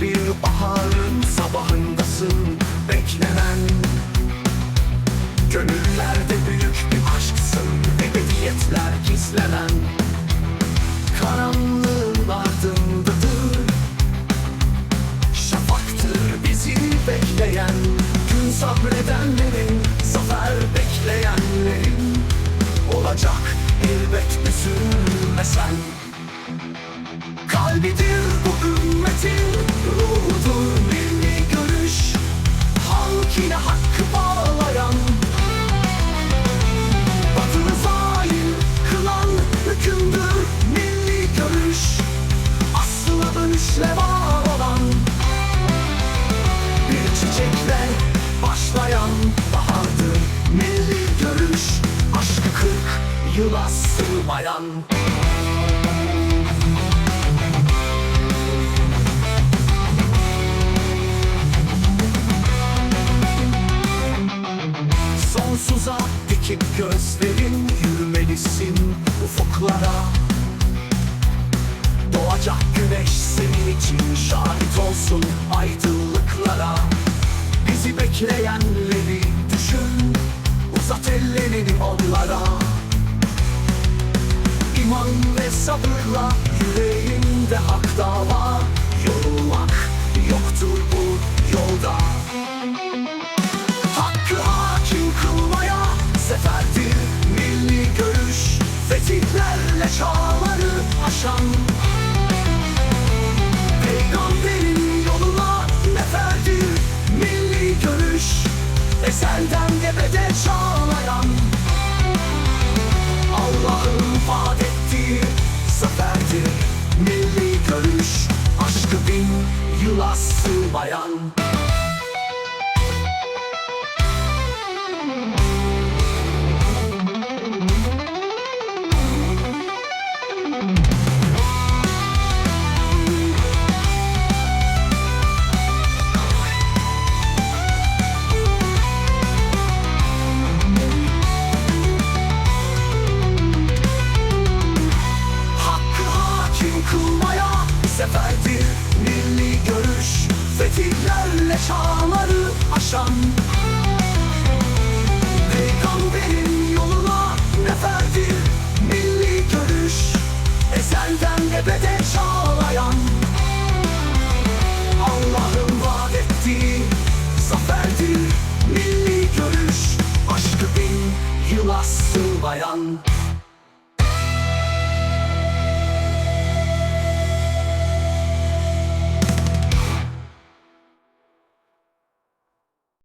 bir baharın sabahındasın beklenen. Gönüllerde büyük bir aşksın ebediyetler gizlenen. Karanlığın ardındadır. Şafaktır bizi bekleyen Gün sabredenlerin zafer bekleyenlerin. Olacak elbet üzülme sen Kalbidir İle hakkı bağlayan Batılı fail kılan hükümdür milli görüş Aslına dönüşle var olan Bir çiçekle başlayan bahardır milli görüş Aşkı kırk yıla sığmayan Dikip gözlerin yürümelisin ufuklara. Doğacak güneş senin için şahit olsun aydınlıklara. Bizi bekleyenleri düşün Uzat ellerini onlara. İman ve sabırla yüreğinde hak dava Fetihlerle çağları aşan Peygamberin yoluna neferdir milli görüş Ezelden ebede çağlayan Allah'ın vaat ettiği zaferdir milli görüş Aşkı bin yıla sığmayan Devirlerle çağları aşan. Peygamberin yoluna neferdir Milli görüş ezelden ebede çağlayan. Allah'ın vaat ettiği zaferdir. Milli görüş aşkı bin yıla sığmayan.